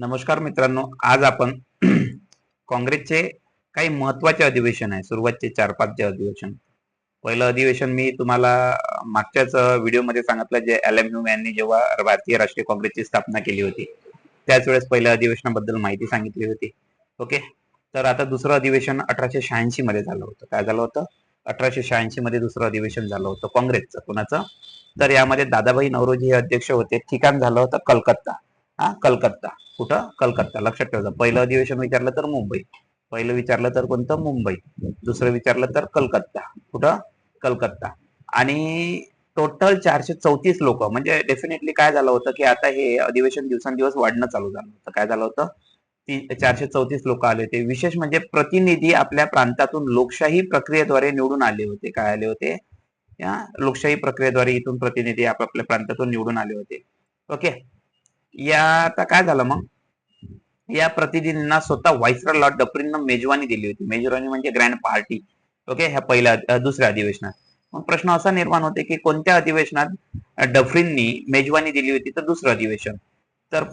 नमस्कार मित्रांनो आज आपण काँग्रेसचे काही महत्त्वाचे अधिवेशन आहे सुरुवातचे चार पाचचे अधिवेशन. पहिलं अधिवेशन मी तुम्हाला मागच्याच व्हिडिओमध्ये सांगितलं जे एल एम ह्यूम यांनी जेव्हा भारतीय राष्ट्रीय काँग्रेसची स्थापना केली होती त्याच वेळेस पहिल्या अधिवेशनाबद्दल माहिती सांगितली होती. ओके? तर आता दुसरं अधिवेशन अठराशे शहाऐंशी मध्ये झालं होतं. काय झालं होतं? अठराशे शहाऐंशी मध्ये दुसरं अधिवेशन झालं होतं काँग्रेसचं. कोणाचं? तर यामध्ये दादाभाई नवरोजी हे अध्यक्ष होते. ठिकाण झालं होतं कलकत्ता. हा कलकत्ता. कुठं? कलकत्ता. लक्षात ठेवायचं पहिलं अधिवेशन विचारलं तर मुंबई. पहिलं विचारलं तर कोणतं? मुंबई. दुसरं विचारलं तर कलकत्ता. कुठं? कलकत्ता. आणि टोटल चारशे चौतीस लोक म्हणजे डेफिनेटली काय झालं होतं की आता हे अधिवेशन दिवसांदिवस वाढणं चालू झालं होतं. काय झालं होतं? ती चारशे चौतीस लोक आले होते. विशेष म्हणजे प्रतिनिधी आपल्या प्रांतातून लोकशाही प्रक्रियेद्वारे निवडून आले होते. काय आले होते? या लोकशाही प्रक्रियेद्वारे इथून प्रतिनिधी आपापल्या प्रांतातून निवडून आले होते. ओके? या आता काय झालं मग? या प्रतिनिधींना स्वतः व्हायसर लॉर्ड डफरीनं मेजवानी दिली होती. मेजवानी म्हणजे ग्रँड पार्टी. ओके? ह्या पहिल्या दुसऱ्या अधिवेशनात. मग प्रश्न असा निर्माण होते की कोणत्या अधिवेशनात डफरींनी मेजवानी दिली होती तर दुसरं अधिवेशन? तर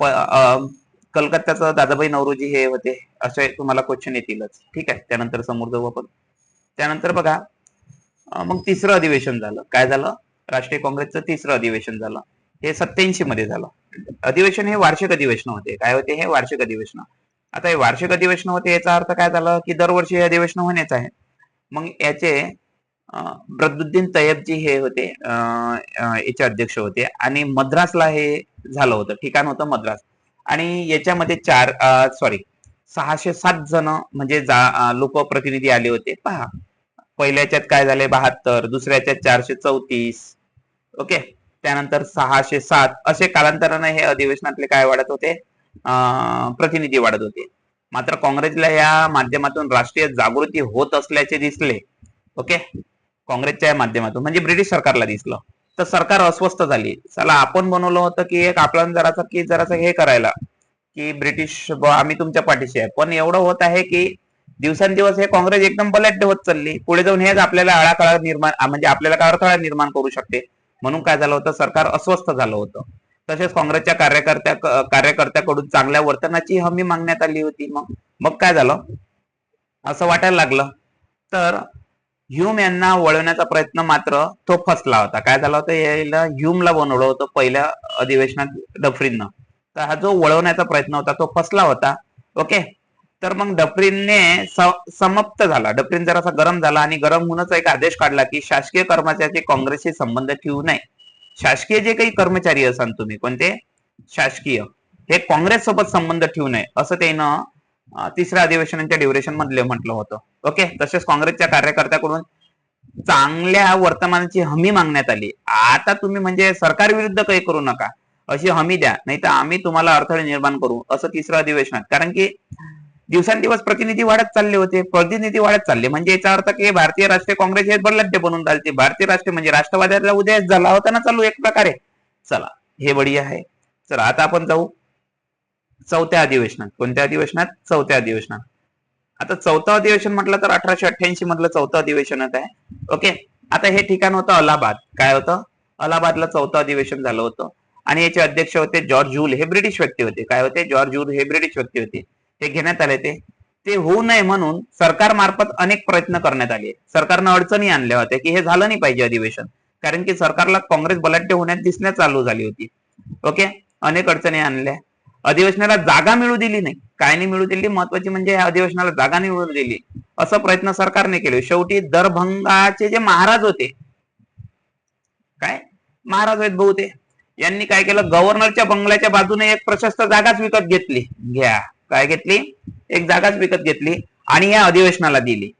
कलकत्त्याचं दादाबाई नवरोजी हे होते. असे तुम्हाला क्वेश्चन येतीलच. ठीक आहे? त्यानंतर समोर जाऊ आपण. त्यानंतर बघा मग तिसरं अधिवेशन झालं. काय झालं? राष्ट्रीय काँग्रेसचं तिसरं अधिवेशन झालं. हे सत्याऐंशी मध्ये झालं. अधिवेशन हे वार्षिक अधिवेशन होते. काय होते? हे वार्षिक अधिवेशन. आता हे वार्षिक अधिवेशन होते याचा अर्थ काय झाला? की दरवर्षी हे अधिवेशन होण्याच आहे. मग याचे ब्रदुद्दीन बद्रुद्दीन हे होते याचे अध्यक्ष होते. आणि मद्रासला हे झालं होतं. ठिकाण होतं मद्रास. आणि याच्यामध्ये चार सॉरी सहाशे सात जण म्हणजे लोक प्रतिनिधी आले होते. पहा. पहिल्याच्यात काय झाले? बहात्तर दुसऱ्याच्यात चारशे चौतीस. ओके? त्यानंतर सहाशे सात असे कालांतराने हे अधिवेशनातले काय वाढत होते? प्रतिनिधी वाढत होते. मात्र काँग्रेसला या माध्यमातून राष्ट्रीय जागृती होत असल्याचे दिसले. ओके? काँग्रेसच्या या माध्यमातून. म्हणजे ब्रिटिश सरकारला दिसलं. तर सरकार अस्वस्थ झाली. चला आपण बनवलं होतं की एक आपण जराचं की जरासं हे करायला की ब्रिटिश आम्ही तुमच्या पाठीशी आहे. पण एवढं होत आहे की दिवसेंदिवस हे काँग्रेस एकदम बलाढ्य होत चालली. पुढे जाऊन हेच आपल्याला आळाखळा निर्माण म्हणजे आपल्याला काय अडथळा निर्माण करू शकते? म्हणून काय झालं होतं? सरकार अस्वस्थ झालं होतं. तसेच काँग्रेसच्या कार्यकर्त्या कार्यकर्त्याकडून चांगल्या वर्तनाची हमी मागण्यात आली होती. मग मग काय झालं? असं वाटायला लागलं. तर ह्यूम यांना वळवण्याचा प्रयत्न मात्र तो फसला होता. काय झाला होता? याला ह्यूमला बनवलं होतं पहिल्या अधिवेशनात डफरीनं. तर हा जो वळवण्याचा प्रयत्न होता तो फसला होता. ओके? तर मग डफरीनने समाप्त झाला. डफरीन जरासा गरम झाला आणि गरम होऊनच एक आदेश काढला की शासकीय कर्मचाऱ्याचे काँग्रेसशी संबंध ठेवू नये. शासकीय जे काही कर्मचारी असाल तुम्ही कोणते? शासकीय. हे काँग्रेस सोबत संबंध ठेवू नये असं त्यानं तिसऱ्या अधिवेशनाच्या ड्युरेशन मधले म्हटलं होतं. ओके? तसेच काँग्रेसच्या कार्यकर्त्याकडून चांगल्या वर्तमानाची हमी मागण्यात आली. आता तुम्ही म्हणजे सरकार विरुद्ध काही करू नका. अशी हमी द्या नाही तर आम्ही तुम्हाला अडथळे निर्माण करू असं तिसरं अधिवेशनात. कारण की दिवसांदिवस प्रतिनिधी वाढत चालले होते. प्रतिनिधी वाढत चालले. म्हणजे याचा अर्थ की भारतीय राष्ट्रीय काँग्रेस हे बल्लड्य बनून चालते. भारतीय राष्ट्रीय म्हणजे राष्ट्रवाद्याला उदय झाला होता ना चालू एक प्रकारे. चला हे बढिया आहे. चला आता आपण जाऊ चौथ्या अधिवेशनात. कोणत्या अधिवेशनात? चौथ्या अधिवेशनात. आता चौथं अधिवेशन म्हटलं तर अठराशे अठ्ठ्याऐंशी मधलं चौथं अधिवेशनात आहे. ओके? आता हे ठिकाण होतं अलाहाबाद. काय होतं? अलाहाबादला चौथं अधिवेशन झालं होतं. आणि याचे अध्यक्ष होते जॉर्ज जूल हे ब्रिटिश व्यक्ती होते. काय होते? जॉर्ज हुल हे ब्रिटिश व्यक्ती होते. ते घेण्यात आले ते. ते होऊ नये म्हणून सरकारमार्फत अनेक प्रयत्न करण्यात आले. सरकारनं अडचणी आणल्या होत्या की हे झालं नाही पाहिजे अधिवेशन. कारण की सरकारला काँग्रेस बलाढ्य होण्यात दिसण्यास चालू झाली होती. ओके? अनेक अडचणी आणल्या. अधिवेशनाला जागा मिळू दिली नाही. काय नाही मिळू दिली? महत्वाची म्हणजे या अधिवेशनाला जागा नाही मिळू दिली. असं प्रयत्न सरकारने केले. शेवटी दरभंगाचे जे महाराज होते काय? महाराज आहेत भाऊ ते यांनी काय केलं? गव्हर्नरच्या बंगल्याच्या बाजूने एक प्रशस्त जागाच विकत घेतली. घ्या. काय घेतली? एक जागाच विकत घेतली आणि या अधिवेशनाला दिली.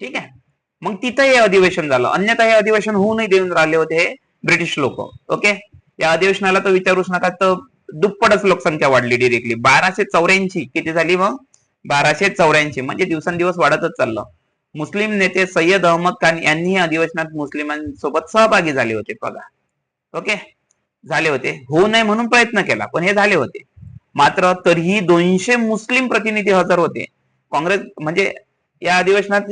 ठीक आहे? मग तिथं हे अधिवेशन झालं. अन्यथा हे अधिवेशन होऊनही देऊन राहिले होते हे ब्रिटिश लोक. ओके? या अधिवेशनाला तर विचारूच नका. तर दुप्पटच लोकसंख्या वाढली डिरेक्टली बाराशे चौऱ्याऐंशी. किती झाली मग? बाराशे चौऱ्याऐंशी. म्हणजे दिवसेंदिवस वाढतच चाललं. मुस्लिम नेते सय्यद अहमद खान यांनी अधिवेशनात मुस्लिमांसोबत सहभागी झाले होते. बघा. ओके? झाले होते. होऊ नये म्हणून प्रयत्न केला. पण हे झाले होते. मात्र तरीही दोनशे मुस्लिम प्रतिनिधी हजर होते. काँग्रेस म्हणजे या अधिवेशनात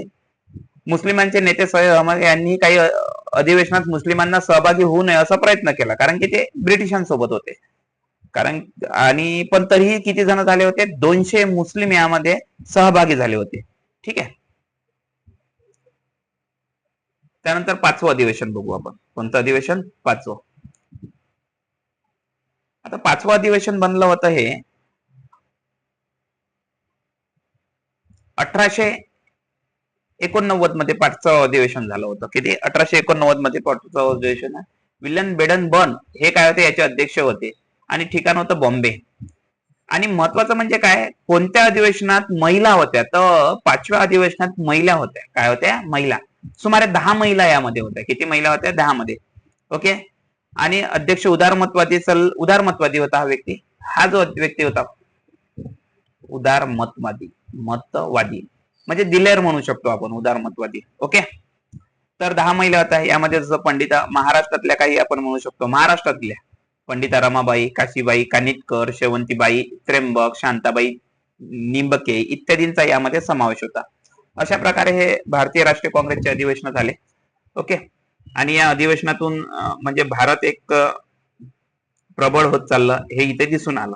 मुस्लिमांचे नेते सय्यद अहमद यांनी काही अधिवेशनात मुस्लिमांना सहभागी होऊ नये असा प्रयत्न केला. कारण की ते ब्रिटिशांसोबत होते. कारण आणि पण तरीही किती जण झाले होते? दोनशे मुस्लिम यामध्ये सहभागी झाले होते. ठीक आहे? त्यानंतर पाचवं अधिवेशन बघू आपण. कोणतं अधिवेशन? पाचवं. आता पाचवं अधिवेशन बनलं होतं हे. अठराशे एकोणनव्वदमध्ये पाचवं अधिवेशन झालं होतं. किती? अठराशे एकोणनव्वदमध्ये पाचवं अधिवेशन. विल्यन बेडन बर्न हे काय होते? याचे अध्यक्ष होते. आणि ठिकाण होतं बॉम्बे. आणि महत्वाचं म्हणजे काय? कोणत्या अधिवेशनात महिला होत्या? तर पाचव्या अधिवेशनात महिला होत्या. काय होत्या? महिला. सुमारे दहा महिला यामध्ये होत्या. किती महिला होत्या? दहा मध्ये ओके? आणि अध्यक्ष उदारमतवादी सल उदारमतवादी होता हा व्यक्ती. हा जो व्यक्ती होता उदारमतवादी मतवादी. म्हणजे दिलेर म्हणू शकतो आपण उदारमतवादी. ओके? तर दहा महिला होत्या यामध्ये जसं पंडिता महाराष्ट्रातल्या काही आपण म्हणू शकतो. महाराष्ट्रातल्या. पंडिता रमाबाई काशीबाई कानिटकर शेवंतीबाई त्र्यंबक शांताबाई निंबके इत्यादींचा यामध्ये समावेश होता. अशा प्रकारे हे भारतीय राष्ट्रीय काँग्रेसचे अधिवेशन झाले. ओके? आणि या अधिवेशनातून म्हणजे भारत एक प्रबळ होत चाललं हे इथे दिसून आलं.